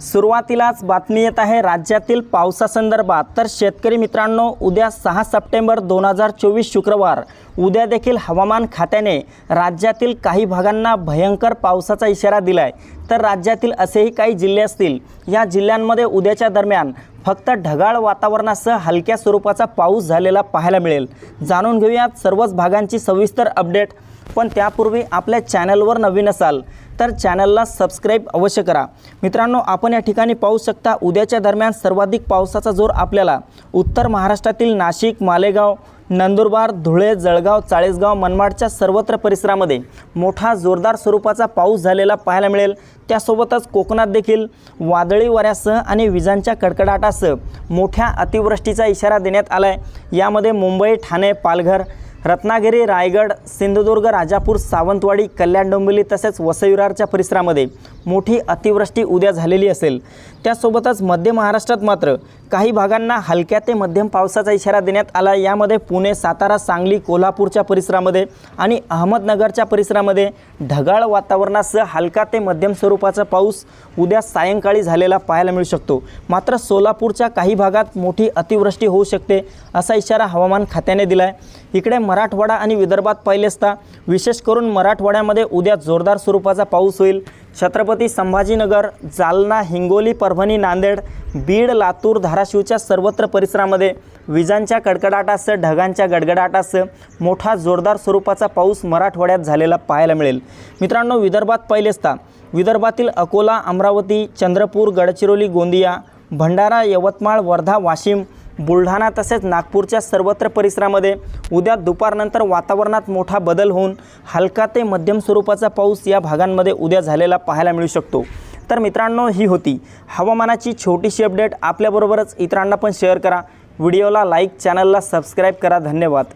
सुरुवातीलाच बातमी येत आहे राज्यातील पावसासंदर्भात. तर शेतकरी मित्रांनो उद्या सहा सप्टेंबर दोन हजार चोवीस शुक्रवार उद्या देखील हवामान खात्याने राज्यातील काही भागांना भयंकर पावसाचा इशारा दिलाय. तर राज्यातील असेही काही जिल्हे असतील या जिल्ह्यांमध्ये उद्याच्या दरम्यान फक्त ढगाळ वातावरणासह हलक्या स्वरूपाचा पाऊस झालेला पाहायला मिळेल. जाणून घेऊयात सर्वच भागांची सविस्तर अपडेट. पण त्यापूर्वी आपल्या चॅनलवर नवीन असाल तर चॅनलला सबस्क्राईब अवश्य करा. मित्रांनो आपण या ठिकाणी पाहू शकता उद्याच्या दरम्यान सर्वाधिक पावसाचा जोर आपल्याला उत्तर महाराष्ट्रातील नाशिक मालेगाव नंदुरबार धुळे जळगाव चाळीसगाव मनमाडच्या सर्वत्र परिसरामध्ये मोठा जोरदार स्वरूपाचा पाऊस झालेला पाहायला मिळेल. त्यासोबतच कोकणात देखील वादळी वाऱ्यासह आणि विजांच्या कडकडाटासह मोठ्या अतिवृष्टीचा इशारा देण्यात आला आहे यामध्ये मुंबई ठाणे पालघर रत्नागिरी रायगड सिंधुदुर्ग राजापूर सावंतवाडी कल्याण डोंबिवली तसेच वसईविरारच्या परिसरामध्ये मोठी अतिवृष्टी उद्या झालेली असेल. त्यासोबतच मध्य महाराष्ट्रात मात्र काही भागांना हलक्या ते मध्यम पावसाचा इशारा देण्यात आला. यामध्ये पुणे सातारा सांगली कोल्हापूरच्या परिसरामध्ये आणि अहमदनगरच्या परिसरामध्ये ढगाळ वातावरणासह हलका ते मध्यम स्वरूपाचा पाऊस उद्या सायंकाळी झालेला पाहायला मिळू शकतो. मात्र सोलापूरच्या काही भागात मोठी अतिवृष्टी होऊ शकते असा इशारा हवामान खात्याने दिला आहे इकडे मराठवाडा आणि विदर्भात पाहिले असता विशेष करून मराठवाड्यामध्ये उद्या जोरदार स्वरूपाचा पाऊस होईल. छत्रपती संभाजीनगर जालना हिंगोली परभणी नांदेड बीड लातूर धाराशिवच्या सर्वत्र परिसरामध्ये विजांच्या कडकडाटासह ढगांच्या गडगडाटासह मोठा जोरदार स्वरूपाचा पाऊस मराठवाड्यात झालेला पाहायला मिळेल. मित्रांनो विदर्भात पाहिले असता विदर्भातील अकोला अमरावती चंद्रपूर गडचिरोली गोंदिया भंडारा यवतमाळ वर्धा वाशिम बुलढाणा तसेच नागपूरच्या सर्वत्र परिसरामध्ये उद्या दुपारनंतर वातावरणात मोठा बदल होऊन हलका ते मध्यम स्वरूपाचा पाऊस या भागांमध्ये उद्या झालेला पाहायला मिळू शकतो. तर मित्रांनो ही होती हवामानाची छोटीशी अपडेट. आपल्याबरोबरच इतरांना पण शेअर करा. व्हिडिओला लाईक चॅनलला सबस्क्राईब करा. धन्यवाद.